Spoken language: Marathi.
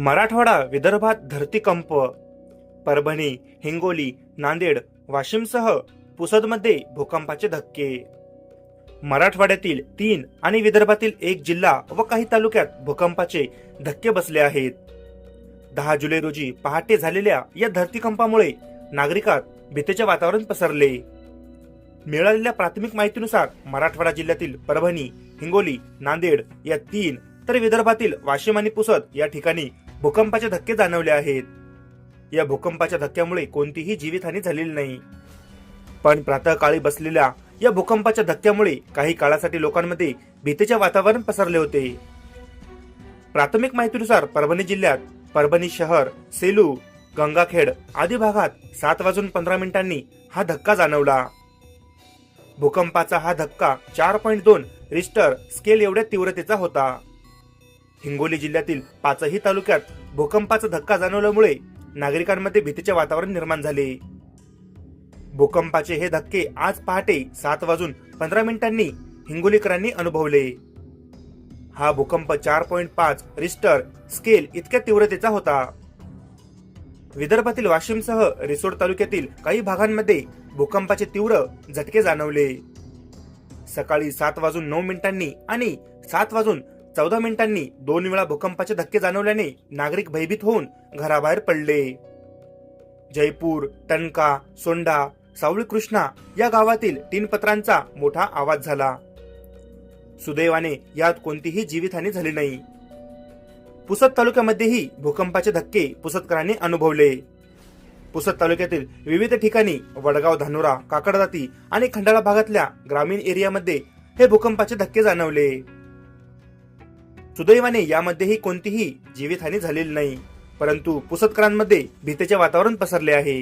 मराठवाडा विदर्भात धरतीकंप परभणी हिंगोली नांदेड वाशिमसह पुसदमध्ये भूकंपाचे धक्के. मराठवाड्यातील तीन आणि विदर्भातील एक जिल्हा व काही तालुक्यात भूकंपाचे धक्के बसले आहेत. दहा जुलै रोजी पहाटे झालेल्या या धरतीकंपामुळे नागरिकात भीतीचे वातावरण पसरले. मिळालेल्या प्राथमिक माहितीनुसार मराठवाडा जिल्ह्यातील परभणी हिंगोली नांदेड या तीन तर विदर्भातील वाशिम आणि पुसद या ठिकाणी भूकंपाचे धक्के जाणवले आहेत. या भूकंपाच्या धक्क्यामुळे कोणतीही जीवितहानी झालेली नाही. पण प्रातःकाळी बसलेल्या या भूकंपाच्या धक्क्यामुळे काही काळासाठी लोकांमध्ये भीतीचे वातावरण पसरले होते. प्राथमिक माहितीनुसार परभणी जिल्ह्यात परभणी शहर सेलू गंगाखेड आदी भागात सात वाजून पंधरा मिनिटांनी हा धक्का जाणवला. भूकंपाचा हा धक्का चार पॉईंट दोन रिस्टर स्केल एवढ्या तीव्रतेचा होता. हिंगोली जिल्ह्यातील पाचही तालुक्यात भूकंपाचा धक्का जाणवल्यामुळे नागरिकांमध्ये भीतीचे वातावरण निर्माण झाले. भूकंपाचे हे धक्के आज पहाटे सात वाजून पंधरा मिनिटांनी हिंगोलीकरांनी अनुभवले. हा भूकंप चार पॉईंट पाच रिस्टर स्केल इतक्या तीव्रतेचा होता. विदर्भातील वाशिमसह रिसोड तालुक्यातील काही भागांमध्ये भूकंपाचे तीव्र झटके जाणवले. सकाळी सात वाजून नऊ मिनिटांनी आणि सात वाजून चौदा मिनिटांनी दोन वेळा भूकंपाचे धक्के जाणवल्याने नागरिक भयभीत होऊन घराबाहेर पडले. जयपूर टणका सोंडा सावळी कृष्णा या गावातील तीन पत्रांचा मोठा आवाज झाला. सुदैवाने यात कोणतीही जीवितहानी झाली नाही. पुसद तालुक्यामध्येही भूकंपाचे धक्के पुसदकरांनी अनुभवले. पुसद तालुक्यातील विविध ठिकाणी वडगाव धानोरा काकडदाती आणि खंडाळा भागातल्या ग्रामीण एरियामध्ये हे भूकंपाचे धक्के जाणवले. सुदैवाने यामध्येही कोणतीही जीवितहानी झालेली नाही परंतु पुसतकरांमध्ये भीतीचे वातावरण पसरले आहे.